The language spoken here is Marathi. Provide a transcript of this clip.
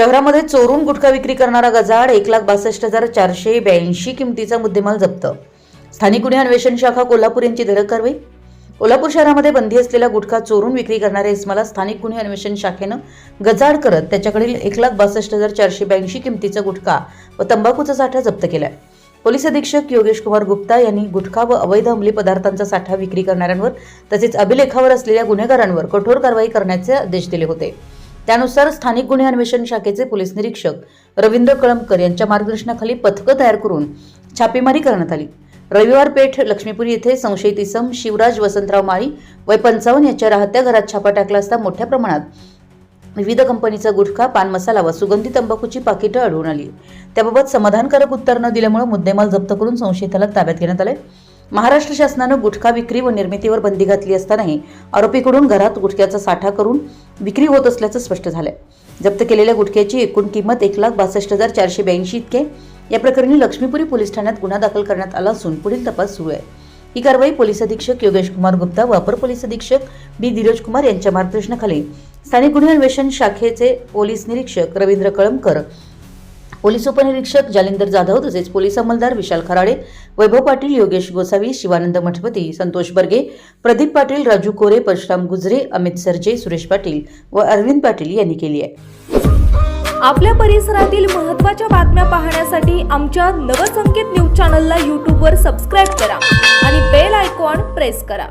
शहरामध्ये चोरून गुटखा विक्री करणारा गजाड एक लाख बासष्ट हजार चारशे ब्याऐंशी किमतीचा मुद्देमाल जप्त. स्थानिक गुन्हे अन्वेषण शाखा कोल्हापूर यांची धडक कारवाई. कोल्हापूर शहरामध्ये बंदी असलेला गुटखा चोरून विक्री करणाऱ्या इस्माला स्थानिक गुन्हे अन्वेषण शाखेनं गजाड करत त्याच्याकडील एक लाख बासष्ट हजार चारशे ब्याऐंशी किमतीचा गुटखा व तंबाखूचा साठा जप्त केलाय. पोलीस अधीक्षक योगेश कुमार गुप्ता यांनी गुटखा व अवैध अंमली पदार्थांचा साठा विक्री करणाऱ्यांवर तसेच अभिलेखावर असलेल्या गुन्हेगारांवर कठोर कारवाई करण्याचे आदेश दिले होते. त्यानुसार स्थानिक गुन्हे अन्वेषण शाखेचे पोलीस निरीक्षक रवींद्र कळमकर यांच्या मार्गदर्शनाखाली पथकं तयार करून छापेमारी करण्यात आली. रविवार पेठ लक्ष्मीपुरी येथे संशयित इसम शिवराज वसंतराव माळी वय पंचावन्न याच्या राहत्या घरात छापा टाकला असता मोठ्या प्रमाणात विविध कंपनीचा गुटखा पान मसाला व सुगंधी तंबाखूची पाकिटं आढळून आली. त्याबाबत समाधानकारक उत्तर न दिल्यामुळे मुद्देमाल जप्त करून संशयिताला ताब्यात घेण्यात आले. महाराष्ट्र शासनानं गुटखा विक्री व निर्मितीवर बंदी घातली असतानाही आरोपीकडून घरात गुटख्याचा साठा करून विक्री होत असल्याचं स्पष्ट झालंय. जप्त केलेल्या गुटख्याची एकूण किंमत एक लाख बासष्ट हजार चारशे ब्याऐंशी इतके. या प्रकरणी लक्ष्मीपुरी पोलीस ठाण्यात गुन्हा दाखल करण्यात आला असून पुढील तपास सुरू आहे. ही कारवाई पोलीस अधीक्षक योगेश कुमार गुप्ता व अपर पोलीस अधीक्षक बी धीरज कुमार यांच्या मार्गदर्शनाखाली. स्थानिक गुन्हे अन्वेषण शाखेचे पोलीस निरीक्षक रवींद्र कळमकर पोलीस उपनिरीक्षक जालिंदर जाधव तसेच पोलीस अंमलदार विशाल खराडे वैभव पाटील योगेश गोसावी शिवानंद मठपती संतोष बर्गे प्रदीप पाटील राजू कोरे परशुराम गुजरे अमित सरजे सुरेश पाटील व अरविंद पाटील यांनी केली आहे. आपल्या परिसरातील महत्त्वाच्या बातम्या पाहण्यासाठी आमच्या नवसंकेत न्यूज चॅनलला यूट्यूबवर सबस्क्राईब करा आणि बेल आयकॉन प्रेस करा.